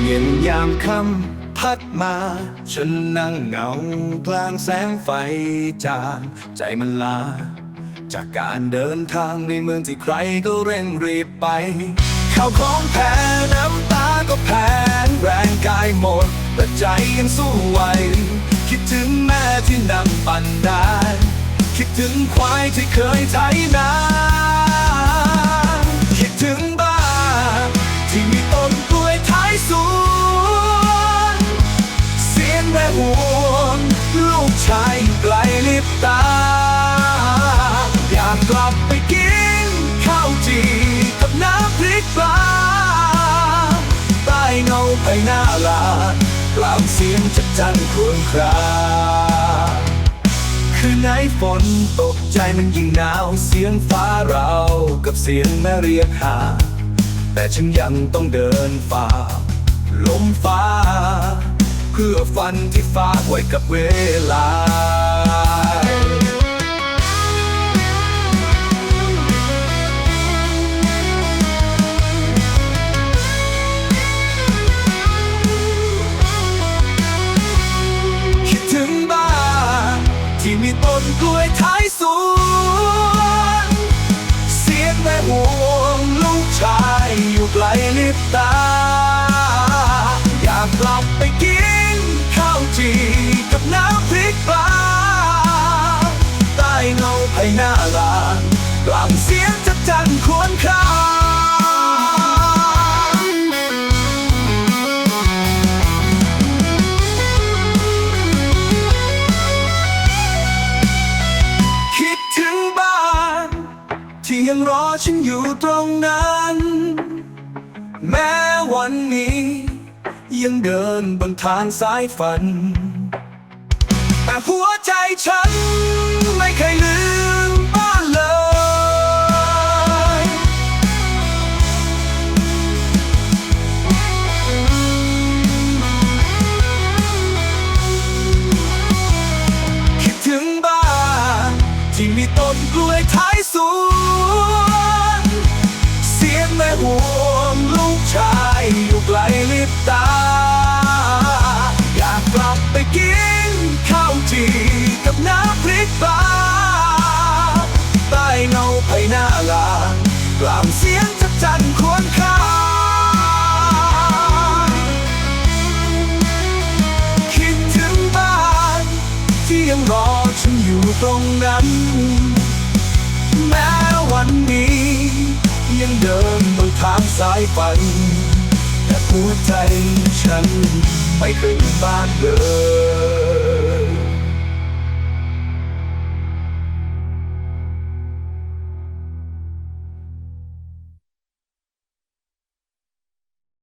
เงียนยามคำพัดมา ฉันนั่งเหงากลางแสงไฟจางใจมันลา จากการเดินทางในเมืองที่ใครก็เร่งรีบไป ข้าวของแพ้น้ำตาก็แพ้แรงกายหมด แต่ใจยังสู้ไหว คิดถึงแม่ที่นั่งปั่นได้ คิดถึงควายที่เคยไถนา ห่วงลูกชายไกลลิบตา อยากกลับไปกินข้าวจีกับน้ำพริกปลาใต้เงาไผ่หน้าลานกลางเสียงจัดจันครวญคราคืนไหนฝนตกใจมันยิ่งหนาวเสียงฟ้าเรากับเสียงแม่เรียกหา แต่ฉันยังต้องเดินฝ่าลมฟ้า พื่อฝันที่ฝากไว้กับเวลาคิดถึงบ้านที่มีต้นกล้วยท้ายสวนเสียงแม่ห่วงลูกชายอยู่ไกลลิบตา อยากกลับไปกิน ข้าวจีกับน้ำพริกปลาใต้เงาไผ่หน้าลานกลางเสียงจัดจันควญคราคิดถึงบ้าน ที่ยังรอฉันอยู่ตรงนั้น แม้วันนี้ ยังเดินบนทางสายฝัน แต่หัวใจฉันไม่เคยลืมบ้านเลย คิดถึงบ้านที่มีต้นกล้วยท้ายสวน เสียงแม่ห่วีกับน้ำพริกปลาใต้เงาไผ่หน้าลานกลางเสียงจักจันควญคราคิดถึงบ้านที่ยังรอฉันอยู่ตรงนั้น แม้วันนี้ ยังเดินบนทางสายฝันแต่หัวใจฉันไม่เคยบ้านเลย